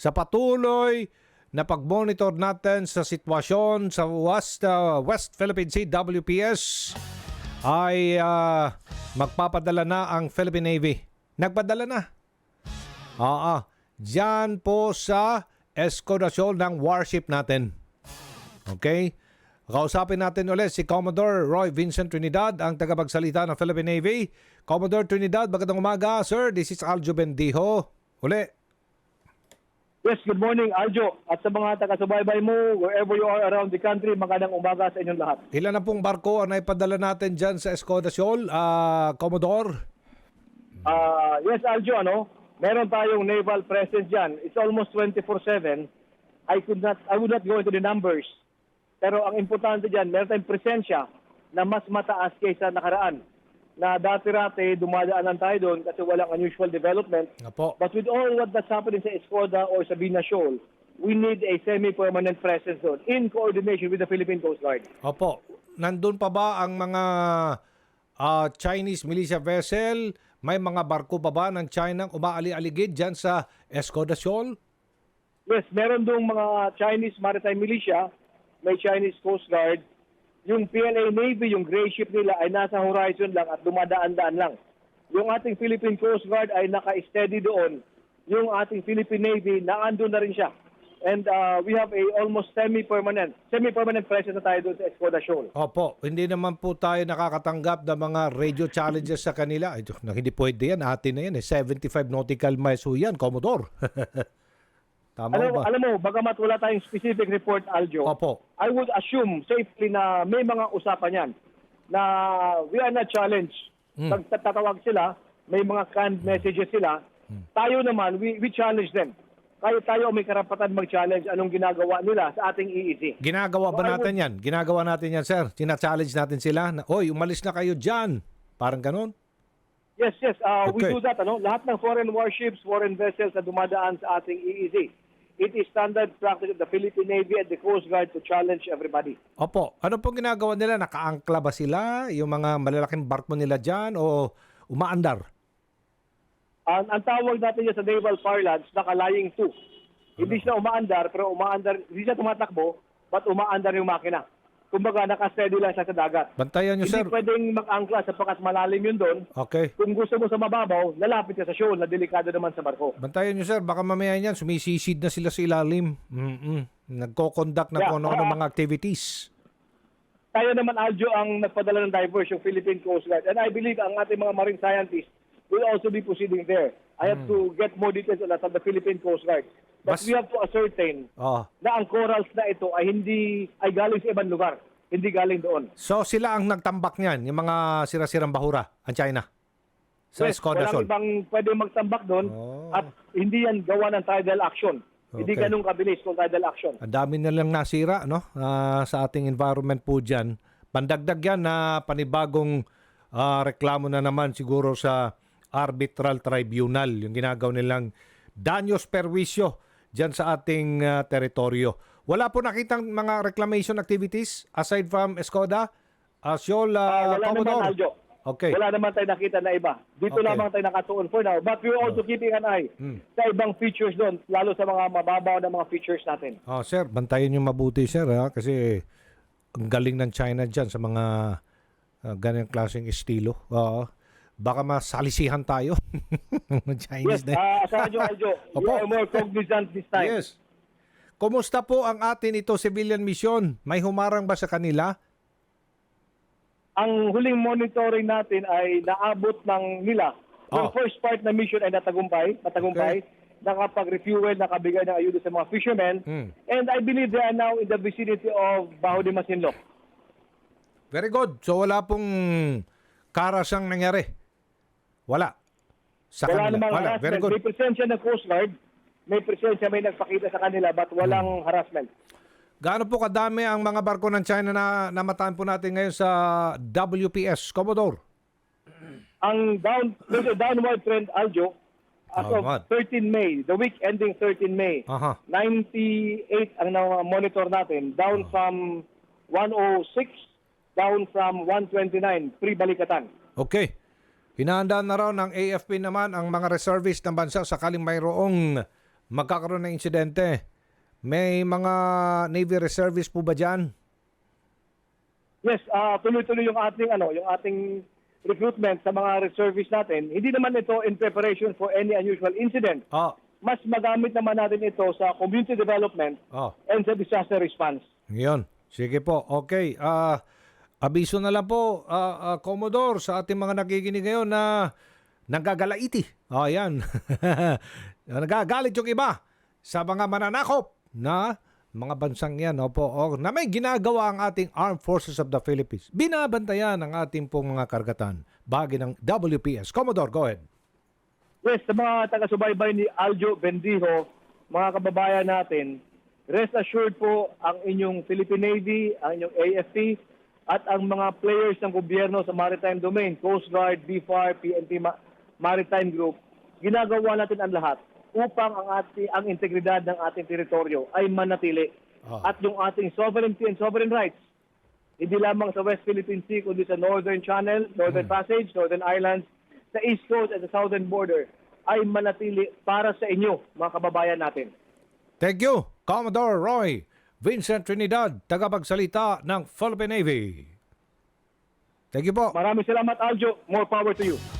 sa patuloy na pag-monitor natin sa sitwasyon sa West, uh, West Philippine Sea WPS ay ah, magpapadala na ang Philippine Navy. Nagpadala na. Oo. Diyan po sa eskodasyon ng warship natin. Okay? Kausapin natin ulit si Commodore Roy Vincent Trinidad, ang tagapagsalita ng Philippine Navy. Commodore Trinidad, magandang umaga. Sir, this is Aljo Bendijo. Uli. Yes, good morning, Aljo. At sa mga taga-subaybay mo, wherever you are around the country, magandang umaga sa inyong lahat. Ilan na pong barko ang naipadala natin dyan sa eskodasyon? Ah, Commodore? Ah, yes, Aljo, ano? Meron tayong naval presence dyan. It's almost 24-7. I could not, I would not go into the numbers. Pero ang importante dyan, meron tayong presensya na mas mataas kaysa nakaraan. Na dati-rati, dumadaanan tayo doon kasi walang unusual development. Nga po. But with all what that's happening sa Escoda or sa Bina Shoal, we need a semi-permanent presence doon in coordination with the Philippine Coast Guard. Opo. Nandun pa ba ang mga ah, Chinese militia vessel? May mga barko pa ba ng China ang umaali-aligid dyan sa eskodasyon? Yes, meron dong mga Chinese maritime militia, may Chinese Coast Guard. Yung PLA Navy, yung gray ship nila ay nasa horizon lang at dumadaan-daan lang. Yung ating Philippine Coast Guard ay naka-steady doon. Yung ating Philippine Navy, naandun na rin siya. And uh, we have a almost semi-permanent, semi-permanent presence na tayo doon sa Escoda Shoal. Opo, hindi naman po tayo nakakatanggap ng mga radio challenges sa kanila. Ay, na hindi pwede yan. Atin na yan. Eh. 75 nautical miles ho yan, Commodore. Tama Alam, ba? alam mo, bagamat wala tayong specific report, Aljo, Opo. I would assume safely na may mga usapan yan na we are not challenged. Hmm. Pagtatawag sila, may mga canned messages sila. Hmm. Tayo naman, we, we challenge them. Kaya tayo may karapatan mag-challenge anong ginagawa nila sa ating E EEZ. Ginagawa ba So, I natin yan? Ginagawa natin yan, sir. Tina-challenge natin sila na, Oy, umalis na kayo dyan. Parang ganun. Yes, yes, uh, we Okay. do that. Ano? Lahat ng foreign warships, forein vessels na dumadaan sa ating EEZ, it is standard practice of the Philippine Navy and the Coast Guard to challenge everybody. Opo. Ano pong ginagawa nila? Nakaangkla ba sila? Yung mga malalaking barko nila dyan? O umaandar? Ang, ang tawag natin sa naval parlance, nakalaying to. Hindi siya umaandar, pero umaandar, hindi siya tumatakbo, but umaandar yung makina. Kumbaga, nakasteady lang siya sa dagat. Bantayan nyo, Hindi sir. pwedeng mag-angkla sapagkat malalim yun doon. Okay. Kung gusto mo sa mababaw, lalapit ka sa shoal na delikado naman sa barko. Bantayan nyo, sir. Baka mamaya yan, sumisisid na sila sa ilalim. Mm-mm. Nagko-conduct na Yeah, kung ano-ano mga activities. Tayo naman, Aljo, ang nagpadala ng divers, yung Philippine Coast Guard. And I believe ang ating mga marine scientists will also be proceeding there. I have to get more details on that from the Philippine Coast Guard. But Mas- we have to ascertain Oh. na ang corals na ito ay hindi ay galing sa ibang lugar, hindi galing doon. So sila ang nagtambak niyan, yung mga sirasirang bahura, ang China. Sa Yes, Escoda walang Shoal. ibang pwede magtambak doon Oh. at hindi yan gawa ng tidal action. Hindi Okay. ganun kabilis kung tidal action. Ang dami na lang nasira no ah, sa ating environment po dyan. Pandagdag yan na panibagong ah, reklamo na naman siguro sa arbitral tribunal yung ginagaw nilang daños perwisyo dyan sa ating ah, teritoryo. Wala po nakitang mga reclamation activities aside from Escoda? Uh, Siol, Ah, ah, wala naman? Aljo. Okay. Wala naman tayo nakita na iba. Dito Okay. Oh. lamang tayo nakatuon for now. But we're also keeping an eye Hmm. sa ibang features doon, lalo sa mga mababaw na mga features natin. Oh, sir, bantayan niyo mabuti, sir, ha? Kasi ang galing ng China dyan sa mga uh, ganyan klaseng estilo. Oo. Baka masalisihan tayo. Mga Chinese Yes, uh, sa Aljo, Aljo, you Opo. are more cognizant this time. Yes. Kumusta po ang atin ito civilian mission? May humarang ba sa kanila? Ang huling monitoring natin ay naabot ng nila. Yung Oh. first part na mission ay natagumpay, natagumpay. Nakapag-refuel, nakabigay ng ayuda sa mga fishermen. Hmm. And I believe they are now in the vicinity of Baho de Masinloc. Very good. So wala pong karasang nangyari. Wala. Sa Wala kanila. namang Wala. Very harassment. good. May presensya ng Coast Guard. May presensya, may nagpakita sa kanila but walang Hmm. harassment. Gaano po kadami ang mga barko ng China na namataan po natin ngayon sa WPS, Commodore? Ang down, there's a downward trend, Aljo, as Downward. of 13 May, the week ending 13 May, Aha. 98 ang na-monitor natin, down from 106, down from 129, pre-balikatan. Okay. Hinahandaan na raw ng AFP naman ang mga reservist ng bansa sakaling mayroong magkakaroon ng insidente, may mga Navy reservists po ba dyan? Yes, ah, tuloy-tuloy yung ating ano, yung ating recruitment sa mga reservists natin. Hindi naman ito in preparation for any unusual incident. Oh, Mas magamit naman natin ito sa community development oh. and sa disaster response. Ngayon, sige po. Okay. Ah, abiso na lang po, ah, ah, Commodore, sa ating mga nakikinig ngayon na nagagalaiti. Oh, yan. Nagagalit yung iba sa mga mananakop na mga bansang yan, opo, o, na may ginagawa ang ating Armed Forces of the Philippines. Binabantayan ang ating pong mga kargatan. Bagi ng WPS. Commodore, go ahead. Yes, sa mga taga-subaybay ni Aljo Bendijo, mga kababayan natin, rest assured po ang inyong Philippine Navy, ang inyong AFP, at ang mga players ng gobyerno sa maritime domain, Coast Guard, BFAR, PNP Ma- Maritime Group, ginagawa natin ang lahat upang ang ating ang integridad ng ating teritoryo ay manatili. Ah. At yung ating sovereignty and sovereign rights, hindi lamang sa West Philippine Sea, kundi sa Northern Channel, Northern Passage, Northern Islands, sa East Coast at sa Southern Border, ay manatili para sa inyo, mga kababayan natin. Thank you, Commodore Roy Vincent Trinidad, tagapagsalita ng Philippine Navy. Thank you po. Maraming salamat, Aljo. More power to you.